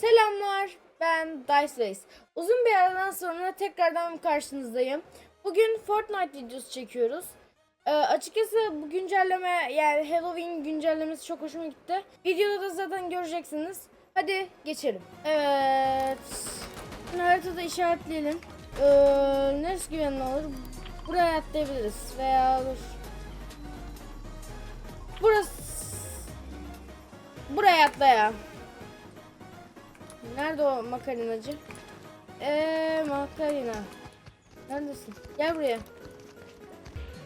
Selamlar, ben Dice. Uzun bir aradan sonra tekrardan karşınızdayım. Bugün Fortnite videosu çekiyoruz. Ee, açıkçası bu güncelleme yani Halloween güncellemesi çok hoşuma gitti. Videoda da zaten göreceksiniz. Hadi geçelim. Evet. Haritada işaretleyelim. Ee, neresi güvenli olur? Buraya atlayabiliriz veya olur. Burası. Buraya atla ya. Nerede o makarinacı? Eee makarina. Neredesin? Gel buraya.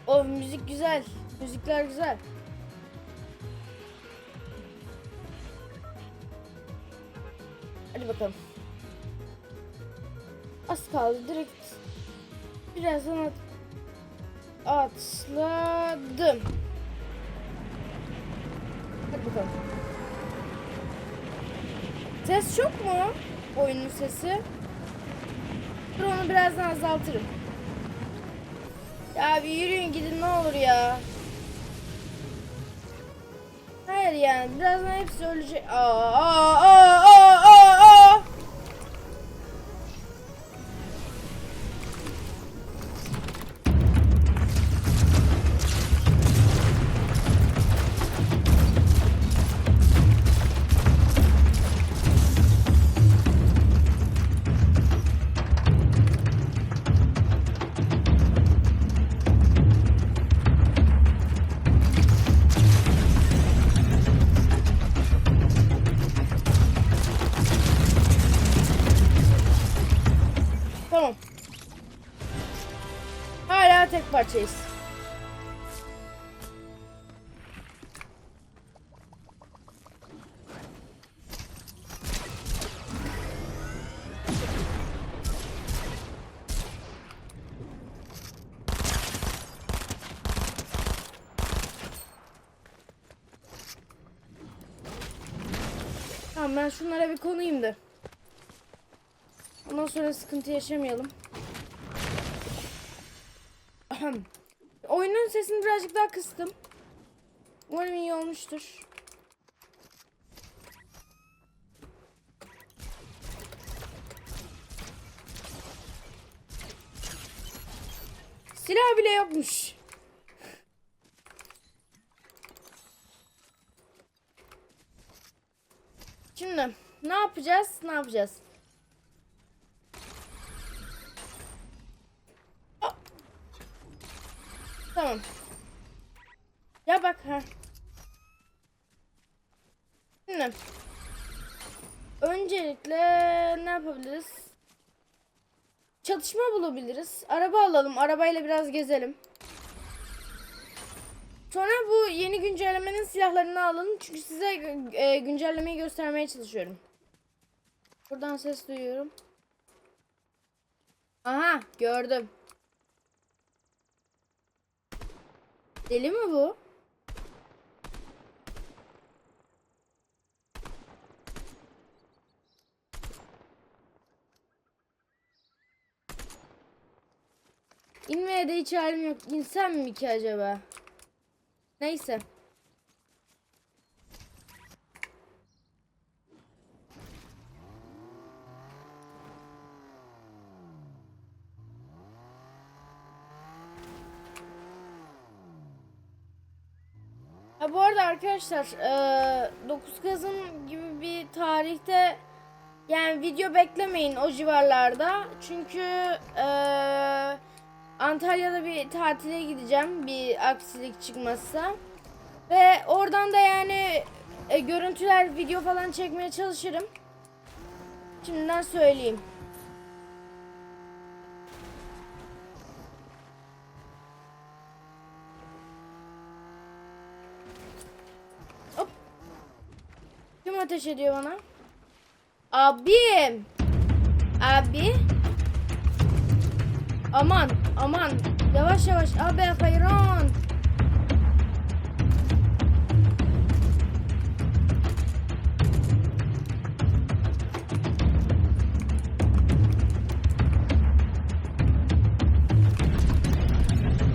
O müzik güzel. Müzikler güzel. Hadi bakalım. Az kaldı direkt. Birazdan at atladım. Hadi bakalım. Ses çok mu? Oyunun sesi. Dur onu birazdan azaltırım. Ya bir yürüyün gidin ne olur ya. Hayır yani birazdan hepsi ölecek. Aa, aa, aa, aa. Parçayız. Tamam ben şunlara bir konayım da. Ondan sonra sıkıntı yaşamayalım. Oyunun sesini birazcık daha kıstım. Umarım iyi olmuştur. Silah bile yokmuş. Şimdi ne yapacağız? Ne yapacağız? Tamam. Ya bak ha. Şimdi. Öncelikle ne yapabiliriz? Çatışma bulabiliriz. Araba alalım. Arabayla biraz gezelim. Sonra bu yeni güncellemenin silahlarını alalım. Çünkü size e, güncellemeyi göstermeye çalışıyorum. Buradan ses duyuyorum. Aha gördüm. Deli mi bu? İnmeye de hiç halim yok. İnsem mi ki acaba? Neyse. Ha bu arada arkadaşlar eee 9 Kasım gibi bir tarihte yani video beklemeyin o civarlarda. Çünkü eee, Antalya'da bir tatile gideceğim bir aksilik çıkmazsa. Ve oradan da yani e, görüntüler video falan çekmeye çalışırım. Şimdiden söyleyeyim. Ateş ediyor bana? Abim. Abi. Aman aman. Yavaş yavaş. Abi hayran.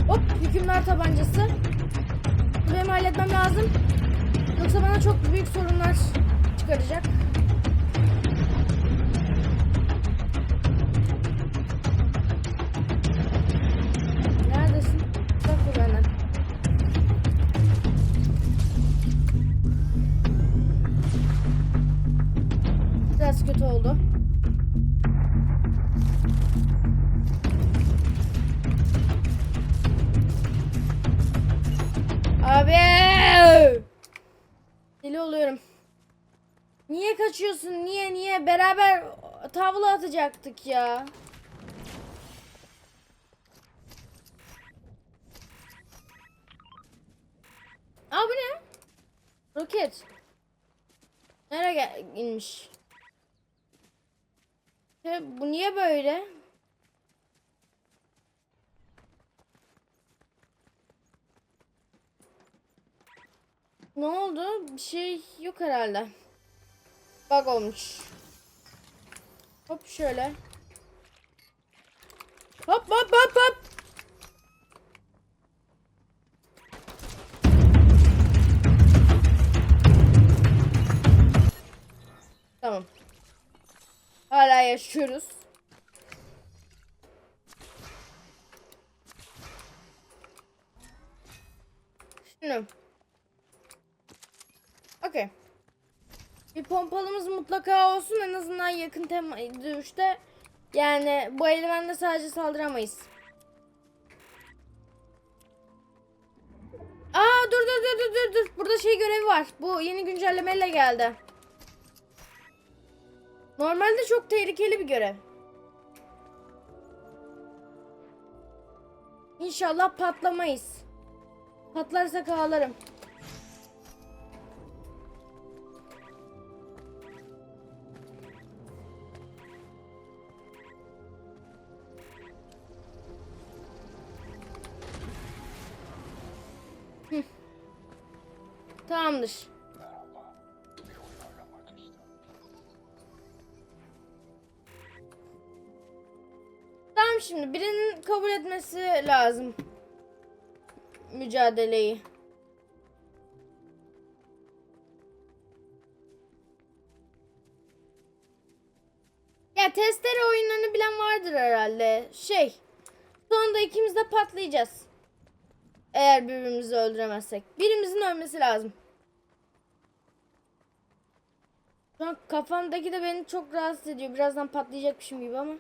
Hop hükümdar tabancası. Benim halletmem lazım. Yoksa bana çok büyük sorunlar çıkaracak. Neredesin? Bak benden. Biraz kötü oldu. Kaçıyorsun? Niye niye? Beraber tavla atacaktık ya. Aa bu ne? Roket. Nereye inmiş? Ya bu niye böyle? Ne oldu? Bir şey yok herhalde. Bug olmuş. Hop şöyle. Hop hop hop hop. Tamam. Hala yaşıyoruz. Şimdi. Okey. Bir pompalımız mutlaka olsun en azından yakın tema dövüşte. Yani bu eldivenle sadece saldıramayız. Aa dur dur dur dur dur dur. Burada şey görevi var. Bu yeni güncellemeyle geldi. Normalde çok tehlikeli bir görev. İnşallah patlamayız. Patlarsak ağlarım. Tamamdır. Tamam şimdi birinin kabul etmesi lazım. Mücadeleyi. Ya testere oyunlarını bilen vardır herhalde. Şey. Sonunda ikimiz de patlayacağız. Eğer birbirimizi öldüremezsek. Birimizin ölmesi lazım. Şu kafamdaki de beni çok rahatsız ediyor. Birazdan patlayacakmışım gibi ama.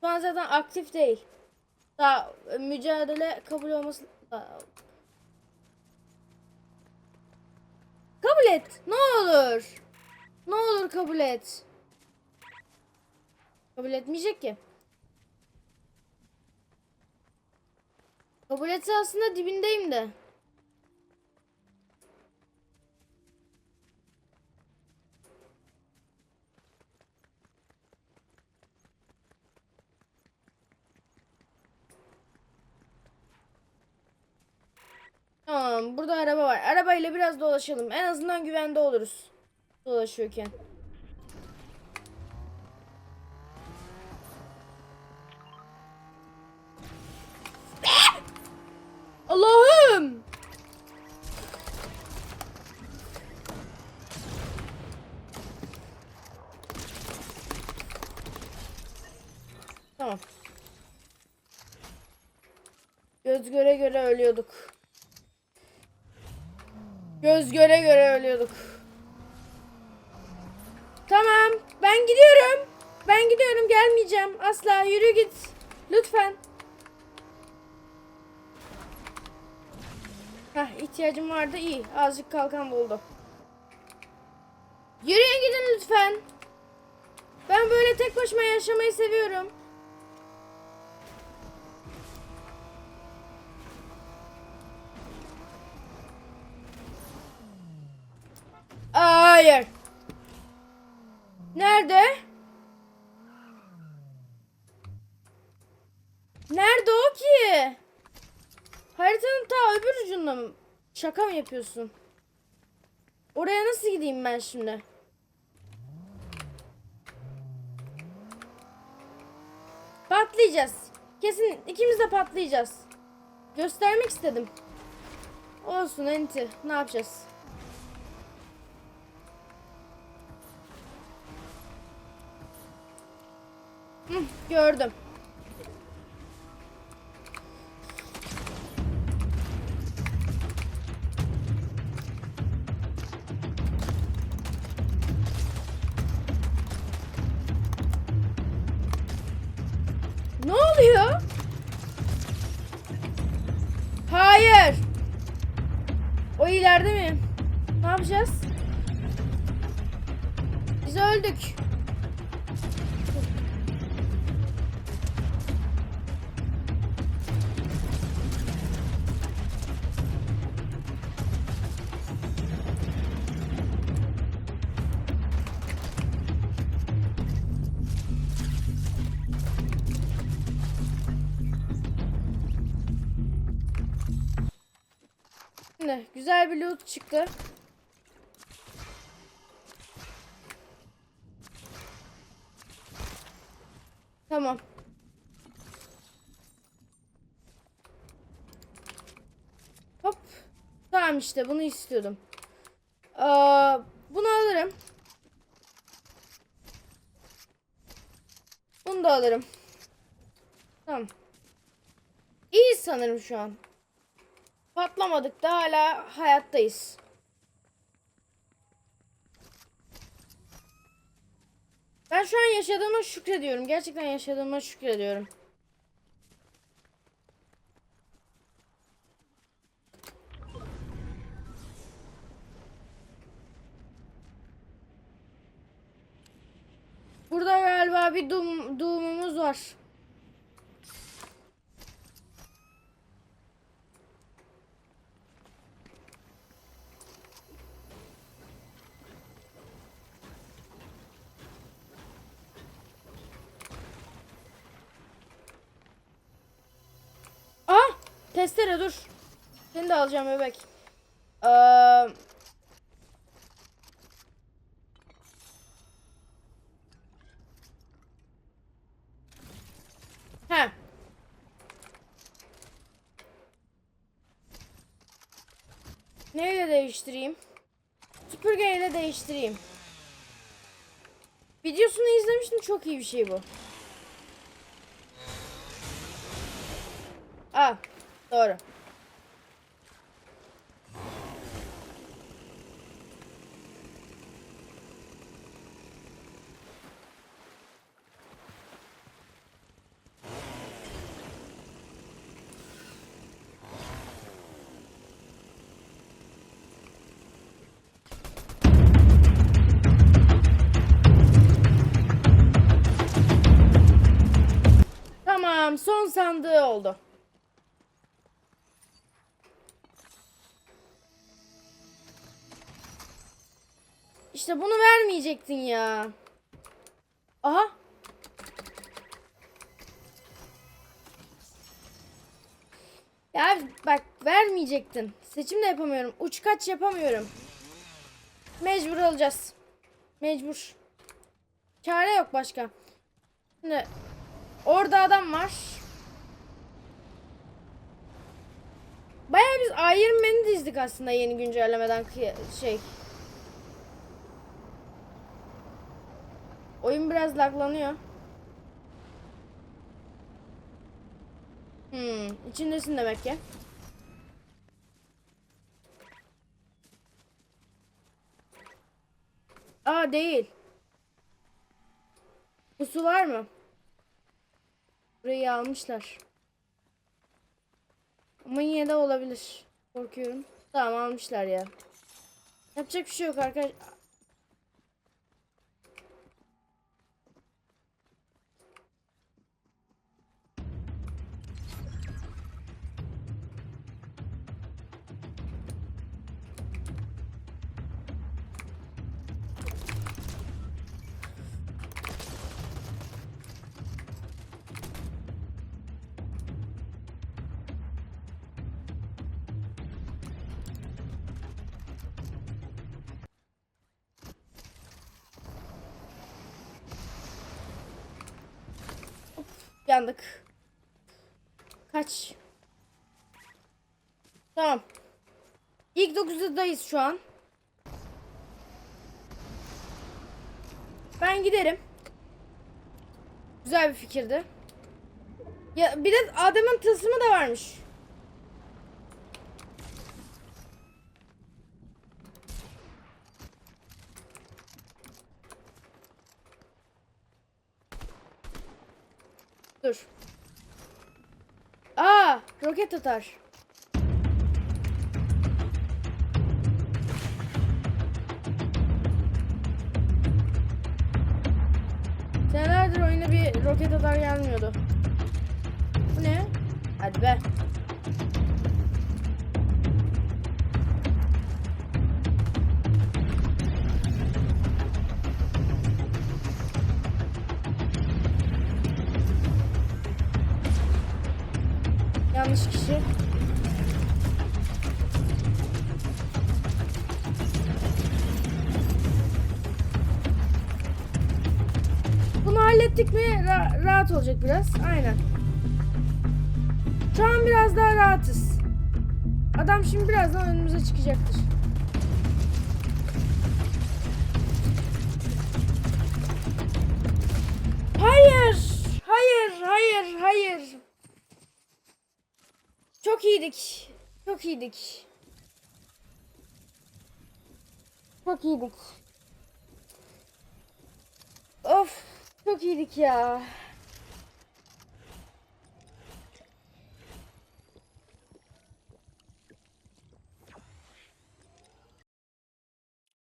Şu an zaten aktif değil. Daha e, mücadele kabul olması... Kabul et. Ne olur. Ne olur kabul et. Kabul etmeyecek ki. Kabul etse aslında dibindeyim de. Tamam burada araba var. Arabayla biraz dolaşalım. En azından güvende oluruz. Dolaşıyorken. Allah'ım! Tamam. Göz göre göre ölüyorduk. Göz göre göre ölüyorduk. Tamam, ben gidiyorum. Ben gidiyorum, gelmeyeceğim. Asla yürü git. Lütfen. Heh, ihtiyacım vardı. iyi. Azıcık kalkan buldu. Yürüyün gidin lütfen. Ben böyle tek başıma yaşamayı seviyorum. Hayır. Nerede? Nerede o ki? Haritanın ta öbür ucunda mı? Şaka mı yapıyorsun? Oraya nasıl gideyim ben şimdi? Patlayacağız. Kesin ikimiz de patlayacağız. Göstermek istedim. Olsun enti. Ne yapacağız? Gördüm. Ne oluyor? Hayır. O ileride mi? Ne yapacağız? Biz öldük. Şimdi güzel bir loot çıktı. Tamam. Hop. Tamam işte bunu istiyordum. Aa, bunu alırım. Bunu da alırım. Tamam. İyi sanırım şu an. Patlamadık da hala hayattayız. Ben şu an yaşadığıma şükrediyorum. Gerçekten yaşadığıma şükrediyorum. Burada galiba bir doğum, doğumumuz var. Testere dur. Seni de alacağım bebek. Ee, He. Neyle değiştireyim? Süpürgeyle değiştireyim. Videosunu izlemiştim. Çok iyi bir şey bu. Aa, doğru. Tamam, son sandığı oldu. İşte bunu vermeyecektin ya. Aha. Ya bak vermeyecektin. Seçim de yapamıyorum. Uç kaç yapamıyorum. Mecbur alacağız. Mecbur. Çare yok başka. Şimdi orada adam var. Bayağı biz Iron Man'i dizdik aslında yeni güncellemeden şey. Oyun biraz laglanıyor. Hmm, içindesin demek ki. Aa değil. Bu su var mı? Burayı almışlar. Ama yine de olabilir. Korkuyorum. Tamam almışlar ya. Yapacak bir şey yok arkadaş. Yandık. Kaç? Tamam. İlk 9'dayız şu an. Ben giderim. Güzel bir fikirdi. Ya bir de Adem'in tılsımı da varmış. Dur. Aa, roket atar. Senelerdir oyuna bir roket atar gelmiyordu. Bu ne? Hadi be. Yanlış kişi. Bunu hallettik mi ra- rahat olacak biraz. Aynen. Şu an biraz daha rahatız. Adam şimdi birazdan önümüze çıkacaktır. Hayır. Hayır, hayır, hayır. Çok iyiydik. Çok iyiydik. Çok iyiydik. Of, çok iyiydik ya.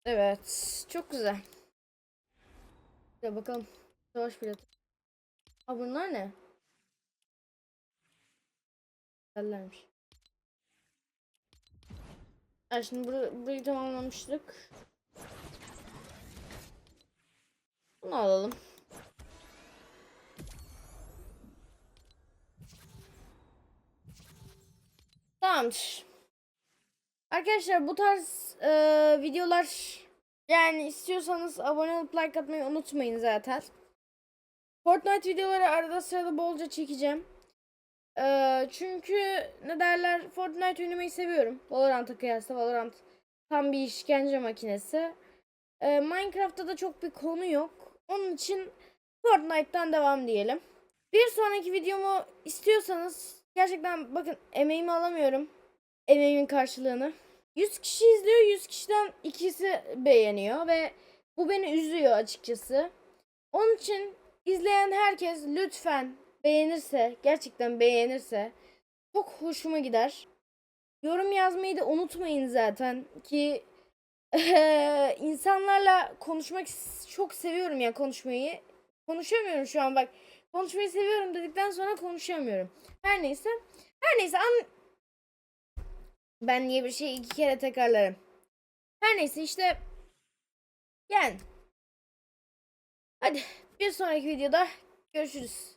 Evet, çok güzel. Ya bakalım. Savaş pilotu. Aa bunlar ne? Güzellermiş. Ya şimdi bura, burayı tamamlamıştık. Bunu alalım. Tamamdır. Arkadaşlar bu tarz e, videolar yani istiyorsanız abone olup like atmayı unutmayın zaten. Fortnite videoları arada sırada bolca çekeceğim. Çünkü ne derler Fortnite oynamayı seviyorum. Valorant'a kıyasla Valorant tam bir işkence makinesi. E, Minecraft'ta da çok bir konu yok. Onun için Fortnite'tan devam diyelim. Bir sonraki videomu istiyorsanız gerçekten bakın emeğimi alamıyorum. Emeğimin karşılığını. 100 kişi izliyor, 100 kişiden ikisi beğeniyor ve bu beni üzüyor açıkçası. Onun için izleyen herkes lütfen beğenirse, gerçekten beğenirse çok hoşuma gider. Yorum yazmayı da unutmayın zaten ki eee, insanlarla konuşmak çok seviyorum ya konuşmayı. Konuşamıyorum şu an bak. Konuşmayı seviyorum dedikten sonra konuşamıyorum. Her neyse. Her neyse an ben niye bir şey iki kere tekrarlarım. Her neyse işte yani. Hadi bir sonraki videoda görüşürüz.